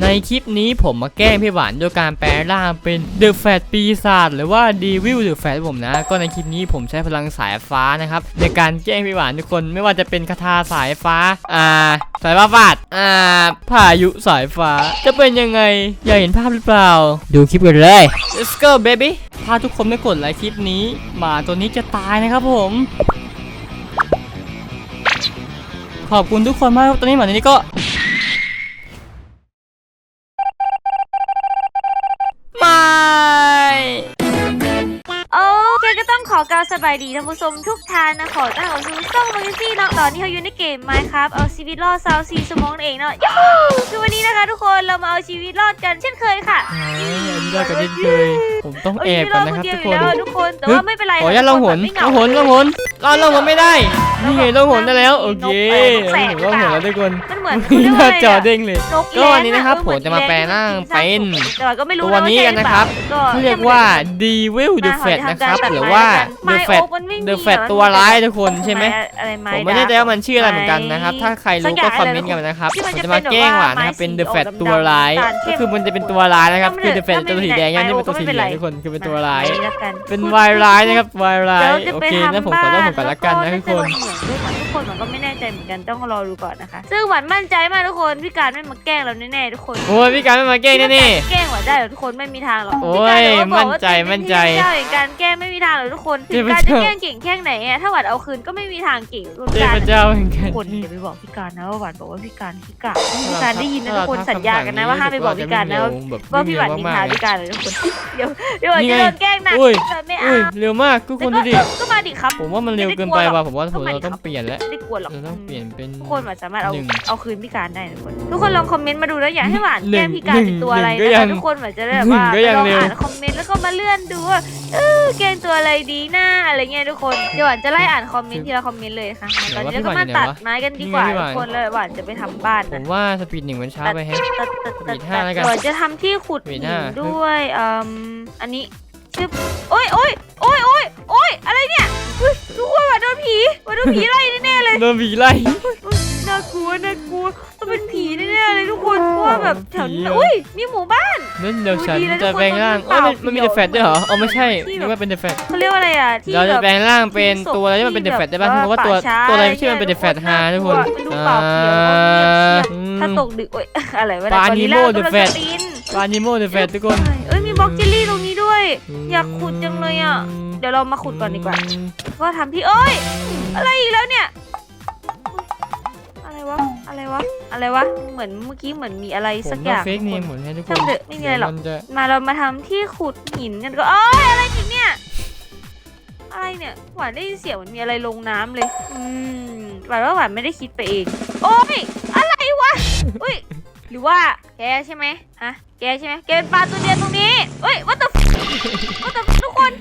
ในคลิปนี้ผมมาแกล้งพี่หวานโดยการแปลร่างเป็นเดอะแฟตปีศาจหรือว่าดีวิลเดอะแฟตผมนะ ก็ในคลิปนี้ผมใช้พลังสายฟ้านะครับ ในการแกล้งพี่หวานทุกคนไม่ว่าจะเป็นคาถาสายฟ้า อ่า สายฟ้าฟาดอ่าพายุสายฟ้า จะเป็นยังไง อยากเห็นภาพหรือเปล่า ดูคลิปกันเลย let's go baby ถ้าทุกคนไม่กดไลค์คลิปนี้หมาตัวนี้จะตายนะครับผมขอบคุณทุกคนมากตอนนี้หมาตัวนี้ก็ สบายดีท่านผู้ชมทุกท่านนะขอต้อนรับสู่ช่องมังซี่เนาะตอนนี้เขาอยู่ในเกม Minecraft เอาชีวิตรอดซาวซีสมองนั่นเองเนาะยูฮูคือวันนี้นะคะ ทุกคนเรามาเอาชีวิตรอดกันเช่นเคยค่ะอันนี้ได้กันนิดเลย ผมต้องเอาแอชีบวิตรก่ออนดนะคคนรับเดียวทุอกคยู่นแล้วทุกคนแต่ว่าไม่เป็นไรขออนุญาตลองหนไม่เหลงาองหนลองหนลองลองหนไม่ได้นี่ไงลองหนได้แล้วโอเคผมลองหนแล้วทุกคนมันเหมือนมีหน้าจอเด็เด้งเลยก็วันนี้นะครับผมจะมาแปลร่างเป็นแต่ว่าก็ไม่รู้ตัวนี้กันนะครับก็เขาเรียกว่า Devil the Fat นะครับหรือว่า The Fat The Fat ตัวร้ายทุกคนใช่ไหมอะไรไผมไม่แน่ใจว่ามันชื่ออะไรเหมือนกันนะครับถ้าใครรู้ก็คอมเมนต์กันมานะครับผมจะมาแกล้งหวานนะครับเป็น The Fat ตัวร้ายก็คือมันจะเป็นตัวร้ายนะครับคือ The Fat ตัวสีแดงนี่เป็นตัวสีเหลืองทุกคนคือเป็นตัวร้ายเป็นวายร้ายนะครับวายร้ายโอเคนะผมขอเล่าผมก่อนละกันนะทุกคน ทุกคนมันก็ไม่แน่ใจเหมือนกันต้องรอดูก่อนนะคะ ซึ่งหวานมั่นใจมากทุกคนพี่การไม่มาแกล้งเราแน่ๆทุกคนโอ้ยพี่การไม่มาแกล้งแน่แกล้งหวานได้เหรอทุกคนไม่มีทางหรอกโอ้ยพี่การเดี๋วก็บอกว่ามั่นใจตัวเองเป็มั่นใจเทพเจ้าอย่างการแกล้งไม่มีทางหรอกทุกคนเทถึพงการเจ้า จะแกล้งเก่งแค่ไหนอะถ้าหวานเอาคืนก็ไม่มีทางเก่งทุกๆเทการพเจ้าเหมือนกันคนอย่าไปบอกพี่การนะว่าหวานบอกว่าพี่การพี่การพี่การได้ยินนะทุกคนสัญญากันนะว่าห้ามไปบอกพี่การนะว่า ว่าพี่หวานนินทาพี่การเลยทุกคนเดี๋ยวเดี๋ยวหวานจะโดนแกล้งหนักอุ้ยแบบไม่อุ้เอายเร็วมากทุกคนดูดิ ก็มาดิครับผมว่ามันเร็วเกินไปว่ะผมว่าผมเราต้องเปลี่ยนแล้วไม่ได้กลัวหรอกเราต้องเปลี่ยนเป็น ทุกคนหวานสามารถเอาหนึ่งเอาคืนพี่การได้นะทุกคนทุกคนลองคอมเมนต์มาดูแล้วอยากให้หวานหนึ่แกล้งงพี่การเป็นตัวอะไรหนึ่งก็นะยัคะงทุกคนหวานจะได้แบบว่าหนึ่งก็ยังลองเร็ว อ่านคอมเมนต์แล้วก็มาเลื่อนดูว่าเออแกล้งตัวอะไรดีนะอะไรเงี้ยทุกคนเดี๋ยวหวานจะไล่อ่านคอมเมนต์ทีละคอมเมนต์เลยค่ะตอนนี้เราก็มาตัดไม้กันดีกว่าทุกคนแล้วหวานจะไปทำบ้านผนะ มว่าสปีดหนึ่งมันช้าไปแฮะ ตัดตัดตัดบีดห้าแล้วกันเดี๋ยวจะทำที่ขุดบีหิดนห้าด้วยอืมอันนี้ชึบโอ้ยโอ้ยโอ้ยโอ้ยโอ้ยอะไรเนี่ยอุ๊ยทุกคนว่าโดนผีว่าโดนผีไล่แน่ๆเลยโดนผีไล่อุ๊ยน่ากลัวน่ากลัวต้องเป็นผีแน่ๆเลยทุกคนเพราะว่าแบบแถวนี้ผีเหรออุ้ยมีหมู่บ้าน นั่นเดี๋ยวฉันดูดีนะจะทุกคนแปลงร่างต้อ๋นอไม้มันมันมีเปลี่เดยวอะแฟตด้วยเหรออ๋อไม่ใช่ที่นึกว่าเป็นเดอะแฟตเขาเรียกว่าอะไรอะที่เราจะแบบแปลงร่างเป็นตัวอะไรที่มันเป็นเดอะแฟตได้บ้างเพราะว่าตัวตัวอะไรที่มันเป็นเดอะแฟตฮาทุกคนมันดูเปล่าเปลี่ยวแล้วก็เงียบเชียบอืม ถ้าตกดึกโอ้ยอะไรวะปลาตอนนี้นิโม่เรา The กำลัง Fat จะปีนปานิโมเดอะแฟตทุกคน อยากขุดจังเลยอะ เดี๋ยวเรามาขุดก่อนดีกว่า ก็ทำที่เอ้ย อะไรอีกแล้วเนี่ย อะไรวะ อะไรวะ อะไรวะ เหมือนเมื่อกี้เหมือนมีอะไรผสัมกอว่าย่างเฟกเนมหมดให้ทุกคนช่างเถอะไม่มีอะไรหรอกเดี๋ยวมันจะมาเรามาทำที่ขุดหินกันก็เอ้ยอะไรอีกเนี่ย อะไรเนี่ยหวานได้ยินเสียงเหมือนมีอะไรลงน้ำเลย อืมหวานว่าหวานไม่ได้คิดไปเอง โอ้ยอะไรวะ อุ้ย หรือว่าแกใช่ไหมฮะแกใช่ไหมแกเป็นปลาตัวเดียวตรงนี้เฮ้ย what the f- what the f- ทุกคน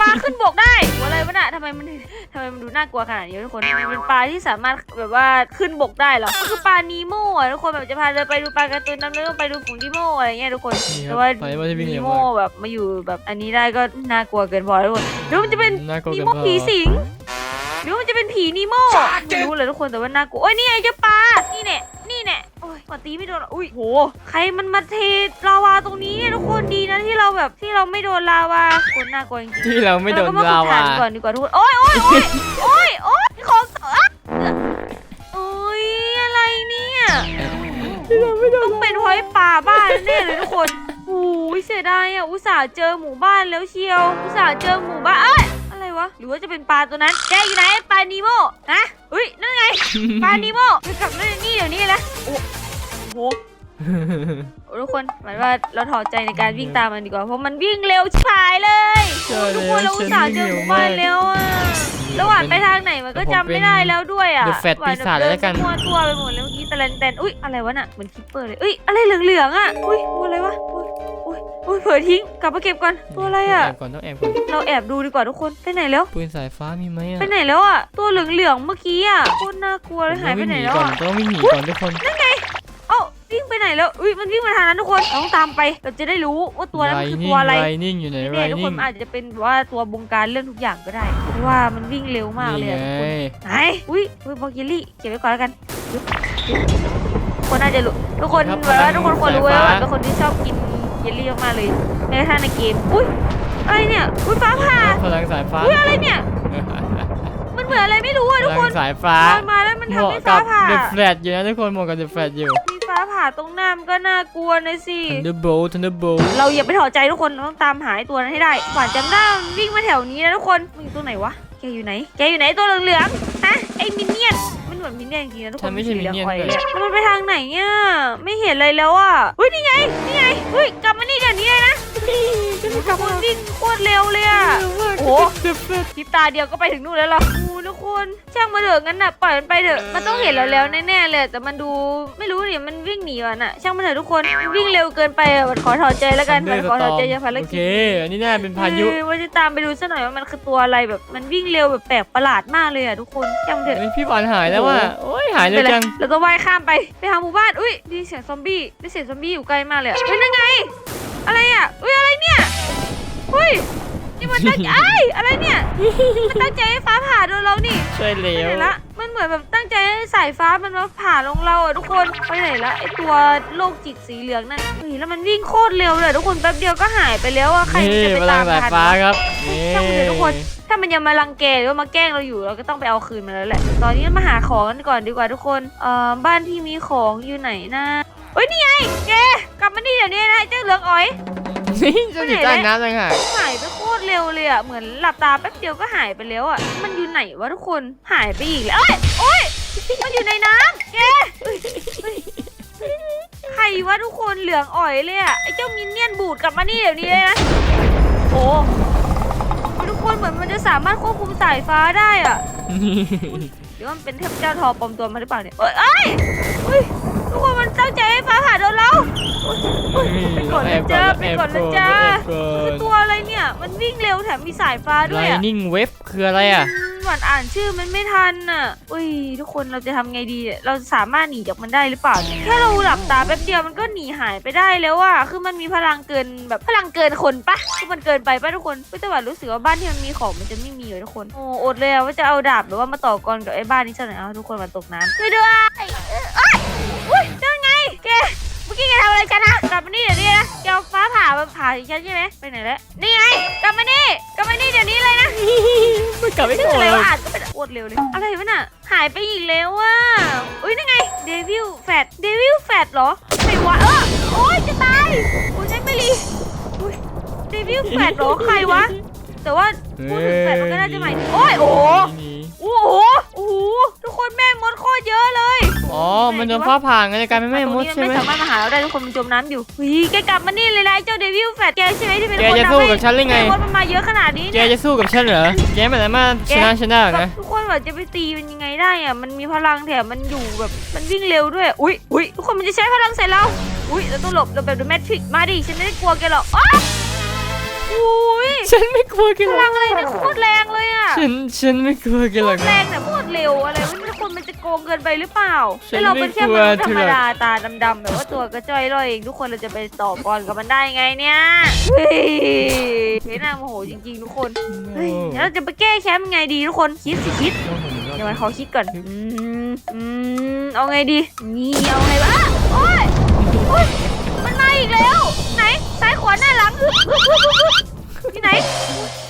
ปลาขึ้นบกได้หัวอะไรวะน่ะทำไมมันทำไมมันดูน่ากลัวขนาดนี้วะทุกคนมันเป็นปลาที่สามารถแบบว่าขึ้นบกได้เหรอก็คือปลานีโม่อะทุกคนแบบจะพาเดินไปดูปลาการ์ตูนน้ำเนื้อไปดูฝูงนีโม่อะไรเงี้ยทุกคนนี่คแต่รับว่าตอนนี้มันจะวิ่งนีเร็วโม่มากแบบมาอยู่แบบอันนี้ได้ก็น่ากลัวเกินพอแล้วทุกคนหรือมันจะเป็นน่ากลัวนีเกันโม่พอผีสิงหรือมันจะเป็นผีนีโม่ไม่รู้เลยทุกคนแต่ว่าน่ากลัวโอ้ยนี่ไงเจ้าปลานี่แน่นี่แน่โอ้ย ปตีไม่โดนหรอกอุ้ยโห ใครมันมาเทลาวาตรงนี้เนี่ยทุกคนดีนะที่เราแบบที่เราไม่โดนลาวาคนน่ากลัวจริงๆที่เราไม่โดนเรก็ลาขุวาฐนก่อนดีกว่าทุกคนโอ๊ยโอ๊ยโอ๊ยโอ๊ยโอ๊ยของอะโอ๊ยอะไรเนี่ยต้องเป็นเพราะไอ้ป่าบ้านแน่เลยทุกคนโอ้ยเสียดายอะอุตส่าห์เจอหมู่บ้านแล้วเชียว อุตส่าห์เจอหมู่บ้านเอ้ยอะไรวะหรือว่าจะเป็นปลาตัวนั้นแกอยู่ไหนปลานีโม่ฮะอุ้ยนั่นไงปลานีโม่ไปกลับนั่นนี่เดี๋ยวนี้เลยนะโอ้ โหโอ้ทุกคนหมายว่าเราถอดใจในการวิ่งตามมันดีกว่า เพราะมันวิ่งเร็วชิบหายเลยใช่ทุกคนเราอุตส่าห์เจอหมู่บ้านแล้วอะแล้วหวานไปทางไหนมันก็จำไม่ได้แล้วด้วยอะเดอะแฟตหวาปีนศาจเดิแล้วกันมั่วตัวไปหมดแล้วเมื่อกี้ตะเลนแตนอุ้ยอะไรวะน่ะเหมือนคิปเปอร์เลยเอ้ยอะไรเหลืองๆอะอุ้ยตัวอะไรวะอุ้ยอุ้ยอุ้ยเผลอทิ้งกลับมาเก็บก่อนตัวอะไรอะแอบก่อนต้องแอบก่อนเราแอบดูดีกว่าทุกคนไปไหนแล้วปืนสายฟ้ามีไหมอะไปไหนแล้วอะตัวเหลืองๆเมื่อกี้อะโคตรน่ากลัวเลยหายไปไหนแล้วก่อนอะต้องวิ่งหนีก่อนทุกคนเอ้า วิ่งไปไหนแล้วอุ้ยมันวิ่งมาทางนั้นทุกคนต้องตามไปเราจะได้รู้ว่าตัวนั้นมันคือตัวอะไรไรนิ่งอยู่ไหนไรเนี่ยทุกคนิ่นงอาจจะเป็นแบบว่าตัวบงการเรื่องทุกอย่างก็ได้เพราะว่ามันวิ่งเร็วมากเลยนี่อะไงทุกคน ไหนอุ้ยอุ้ยบอกเยลลี่เก็บไว้ก่อนแล้วกันคนน่าจะรู้ทุกคนครับแบบว่าทุกคนควรรู้ไว้ว่าสายฟ้าเป็นคนที่ชอบกินเยลลี่มากๆเลยแม้กระทั่งในเกม อุ้ยอะไรเนี่ย อุ้ยฟ้าผ่าพลังสายฟ้าอุ้ยอะไรเนี่ย มันเหมือนอะไรไม่รู้อะพทุกลัคงนสายฟ้าลอยมาแล้วมันเหทำมาะให้กัฟ้าบผ่าเดอะแฟลตอยู่นะทุกคนเหมาะกับเดอะแฟลตอยู่มีฟ้า ผ่าตรงหน้ามันก็น่ากลัวนะสิ Thunderbolt Thunderbolt เราอย่าไปถอดใจทุกคนเราต้องตามหาไอ้ตัวนั้นให้ได้หวานจำได้มันวิ่งมาแถวนี้นะทุกคนมันอยู่ตัวไหนวะแกอยู่ไหน แกอยู่ไหนตัวเหลืองๆฮะไอ้มินเนี่ยนมัน เหมือนมินเนี่ยนจริงๆนะทุกคนฉันไม่ใช่สีหลือง minion อ่อยเลยเลยแล้วมันไปทางไหนเนี่ยไม่เห็นอะไรแล้วอะเฮ้ยนี่ไงนี่ไงเฮ้ยกลับมานี่เดี๋ยวนี้เลยนะทุกคนวิ่งโคตรเร็วเลยอะโอ้โหเดอะแฟลตพริบตาเดียวก็ไปถึงนู่นแล้วเหรอโอ้ทุกคนช่างมาเถอะงั้นน่ะปล่อยมันไปเถอะมันต้องเห็นเราแล้วแน่ๆเลยแต่มันดูไม่รู้ดิมันวิ่งหนีมันอะ ช่างมันเถอะทุกคนมันวิ่งเร็วเกินไปอะมันขอถอดใจแล้วกันมันขอถอดใจจากภารโอกิเคจอันนี้น่าเป็นพายุ เออว่าจะตามไปดูซะหน่อยว่ามันคือตัวอะไรแบบ มันวิ่งเร็วแบบแปลกประหลาดมากเลยอะทุกคนจำเถอะเฮ้ยพี่หวานหายแล้วว่ะโอ้ยหายเร็ไปวเลยจังเราต้องว่ายข้ามไปไปทางหมู่บ้านอุ้ยได้ยินเสียงซอมบี้ได้เสียงซอมบี้อยู่ใกล้มากเลยอะเฮ้ยนั่นไง อะไรอะอุ้ยอะไรเนี่ยเฮ้ยนี่มันตั้งไอ้ยอะไรเนี่ยมันตั้งใจให้ฟ้าผ่าโดนเรานี่ช่วยเหลไปวไหนละมันเหมือนแบบตั้งใจให้สายฟ้ามันมาผ่าลงเราอะทุกคนไปไหนละไอตัวโรคจิตสีเหลืองนั่นเฮ้ยแล้วมันวิ่งโคตรเร็วเลยทุกคนแป๊บเดียวก็หายไปแล้วอะใครนี่จะไปพลัตางมสายทันฟ้าวะครับนี่ช่างมันเถอะทุกคน ถ้ามันยังมารังแกหรือว่ามาแกล้งเราอยู่เราก็ต้องไปเอาคืนมันแล้วแหละ ตอนนี้มาหาของกันก่อนดีกว่าทุกคนเอ่อบ้านที่มีของอยู่ไหนนะเฮ้ยนี่ไงแกกลับมานี่เดี๋ยวนี้นะไอ้เจ้าเหลืองอ๋อยนี่จะอยู่ใต้น้ำต่างหากหายไปโคตรเร็วเลยอะเหมือนหลับตาแป๊บเดียวก็หายไปแล้วอะมันอยู่ไหนวะทุกคนหายไปอีกแล้วเอ้ยโอ้ยมันอยู่ในน้ำแกเฮ้ยเฮ้ยใครวะทุกคนเหลืองอ่อยเลยอะไอ้เจ้ามินเนี่ยนบูดกลับมานี่เดี๋ยวนี้เลยนะโอ้ทุก คนเหมือนมันจะสามารถควบคุมสายฟ้าได้อะหรือว่ามันเป็นเทพเจ้าทอปลอมตัวมาหรือเปล่าเนี่ยเอ้ยเอ้ยเฮ้ยทุกคนมันตั้งใจให้ฟ้าผ่าโดนเราเฮ้ยไปก่อนนะจ้าไปก่อนนะจ้าคือตัวอะไรเนี่ย มันวิ่งเร็วแถมมีสายฟ้าด้วยอะ Lightning Wave คืออะไรอะอืม หวานอ่านชื่อมันไม่ทันน่ะอุ้ย ทุกคนเราจะทำไงดี เราสามารถหนีจากมันได้หรือเปล่าเนี่ยแค่เราหลับตาแป๊บเดียวมันก็หนีหายไปได้แล้วอะคือมันมีพลังเกินแบบพลังเกินคนปะคือมันเกินไปปะทุกคนเฮ้ต่หวานรู้สึกว่าบ้านที่มันมีของมันจะไม่มีเลยทุกคน โอ้อดเลยอะว่าจะเอาดาบหรือว่ามาต่อกรกับไอ้บ้านนี้ซะหน่อยเอาทุกคนมาตกน้ำช่วยด้วยอ้ยอุ้ยนั่นไงแกเมื่อกี้แกทำอะไรกันนะกลับ เดี๋ยวนี้นะแกเอาฟ้าผ่ามาผ่าฉันใช่ไหมไปไหนแล้วนี่ไงกลับมานี่กลับมานี่เดี๋ยวนี้เลยนะไม่กลับไม่ชื่อก่ออะไรนวะอ่านก็เป็นโอดเร็วเลยอะไรวะน่ะหายไปอีกแล้วว่ะอุ้ยนั่นไงเดวิลแฟดเดวิลแฟดเหรอใครวะเออโอ้ยจะตายโอ้ยใช่ไม่รีอุ้ยเดวิลแฟดเหรอใครวะ แต่ว่าพูดถึงแฟดมันก็น่าจะหมายถึงโอ้ยโอ้โห นี่โอ้โห โอ้โห ทุกคนแม่มดโคตรเยอะเลย อ๋อ มันโดนฟ้าผ่าไงเลยกลายเป็นแม่มดตรงนี้ใช่ไหมไม่สามารถมาหาเราได้ทุกคนมันจมน้ำอยู่เฮ้ยแกกลับมานี่เลยนะไอ้เจ้าเดวิลแฟดแกใช่ไหมที่เป็นแกคนจะทำสู้ให้กับฉันหรือไงแม่มดมันมาเยอะขนาดนี้แกเนี่ยจะสู้กับฉันเหรอแกไม่สามารถชนะฉันได้หรอกนะทุกคนแบบจะไปตีมันยังไงได้อะมันมีพลังแถมมันอยู่แบบมันวิ่งเร็วด้วยอุ้ยอุ้ยทุกคนมันจะใช้พลังใส่เราอุ้ยเราต้องหลบเราแบบเดอะแมทริกมาดิฉันไม่ได้กลัวแกหรอกอ้าวอุ้ย ฉันไม่กลัวแกพหรลัอกงอะไรเนี่ยโคตรแรงเลยอะฉันฉันไม่กลัวแกหรอกแรนะ งแต่โคตรเร็วอะไรวะทุกคนมันจะโกงเกินไปหรือเปล่าฉันแล้วเราเป็นแค่ไม่มกลัวนุษย์ธรรมดาตาดำๆแบบว่าตัวกระจ้อยร่อยเองทุกคนเราจะไปต่อกรกับมันได้ไงเนี่ยเฮ้ยเฮ้ยน่าโมโหจริงๆทุกคนเฮ้ยแล้วเราจะไปแก้แค้นยังไงดีทุกคนคิดสิคิด เดี๋ยวมันขอคิดก่อนอืมอืมเอาไงดีนี่เอาไงบ้างโอ้ยโอ้ยมันมาอีกแล้ว ไหนซ้ายขวาหน้าหลังฮึบฮึบฮึบฮึบฮึบที่ไหน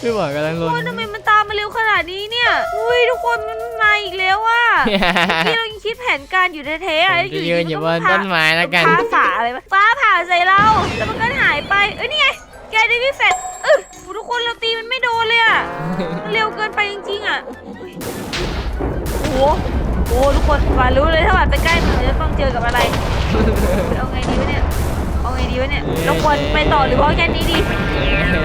พี่หวานกำลังลนโอ้ยทำไมมันตามมาเร็วขนาดนี้เนี่ย อุ้ยทุกคนมันมาอีกแล้วว่ะที่เรายังคิดแผนการอยู่แท้ๆผอะมจะยืนอยู่บนต้นไม้แล้วกัน ฟ้าผ่าอะไรวะฟ้าผ่าใส่เรา แล้วมันก็หายไป เอ้ยนี่ไง แกได้พี่แฟดเออโหทุกคนเราตีมันไม่โดนเลยอะมันเร็วเกินไปจริงๆอะอุ๊ยโอ้โหโอ้โหทุกคนหวานรู้เลยถ้าหวานไปใกล้มันจะต้องเจอกับอะไร เอาไงดีวะเนี่ยเอา ไงดีวะเนี่ยเราควรไปต่อหรือว่าแค่นี้ดี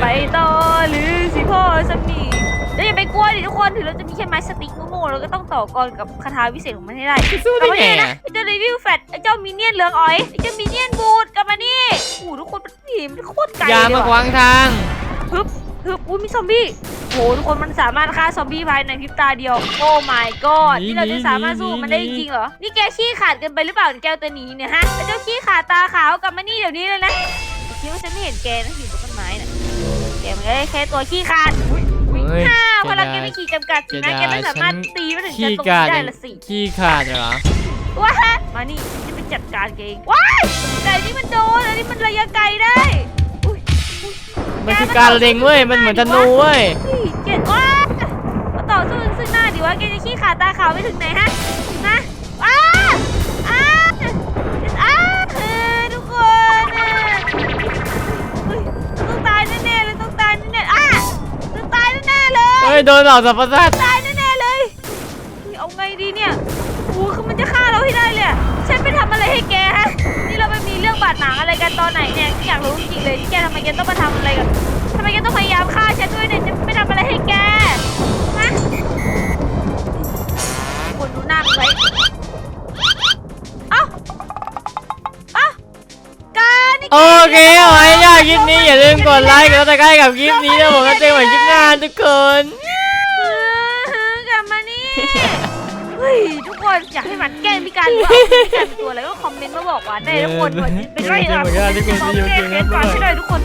ไปต่อหรือสิพ่อสมีแล้วอย่าไปกลัวดิทุกคนถึงเราจะมีแค่ไม้สติ๊กโง่ๆเราก็ต้องต่อกรกับคาถาวิเศษของมันให้ได้สู้กลัได้บมาไงนี่นะอะไอ้เจ้ารีวิวแฟตไอ้เจ้ามินเนี่ยนเหลืองอ๋อยไอ้เจ้ามินเนี่ยนบูดกลับมานี่โอ้โหทุกคนมันผีมันโคตรไกลอย่าเลยมาขว่ะวางทางฮึบฮึบอุ้ยมีซอมบี้ โอ้โหทุกคนมันสามารถฆ่าซอมบี้ภายในพริบตาเดียว โอ้ my god หนีนี่เราจะสามารถสู้มันได้หนีจริงๆเหรอ นี่แกขี้ขาดเกินไปหรือเปล่าแกวตัวนี้เนี่ยฮะไอ้เจ้าขี้ขาดตาขาวกลับมานี่เดี๋ยวนี้เลยนะคิดว่าฉันไม่เห็นแกนะอยู่บนต้นไม้น่ะแกมันก็ได้แค่ตัวขี้ขาดอุ้ยอุ้ยเฮ้ยห้าพลังเสีแกยดายไม่ขีดจำกัดสินะเสีแกยดายไม่สามารถฉันตีมันถึงขี้จะตรงกาดนี้ได้ละสิขี้ขาดเหรอว้ามานี่จะไปจัดการแกเองว้ายแต่อันนี้มันโดนอันนี้มันระยะไกลได้อุ้ย มันคือการเล็งเว้ย มันเหมือนธนูเว้ยเฮ้ยเกลียดว้ามาต่อสู้กันซึ่งหน้าดิวะแกจะขี้ขาดตาขาวไปถึงไหนฮะนะอ้าอ้าอ้าเออทุกคนอะเฮ้ยต้องตายแน่ๆเลยต้องตายแน่ๆอะต้องตายแน่ๆเลยเฮ้ยโดนหลอกสับประสาทตายแน่ๆเลยเฮ้ยเอาไงดีเนี่ยโอ้คือมันจะฆ่าเราให้ได้เลยอะฉันไปทำอะไรให้แกฮะาดหมางอะไรกันตอนไหนเนี่ยอยากรู้จริงๆเลยแกทำไมแกต้องมาทำอะไรกับทำไมแกต้องพยายามฆ่าฉันด้วยเนี่ยฉันไม่ทำอะไรให้แกฮะคนดูหน้ามันไว้เอ้าเอ้าการนี่แกโอเคเอาไว้ยากคลิปนี้อย่าลืมกดไลค์กดติดตามกับคลิปนี้นะผมก็เจอกันใหม่คลิปหน้าทุกคนเออกลับมานี่เฮ้ยทุกคนอยากให้หมันแก ล้งพี่การหรือว่าเอาพี่การเป็นตัวอะไรก็คอมเมนต์มาบอกหวานได้ทุกคนวันนี้เป็นไรเอออะเหมือนกันทุกคนขอที่อยู่แก้จริงเกนะมก่อนช่วยหน่อยทุกคน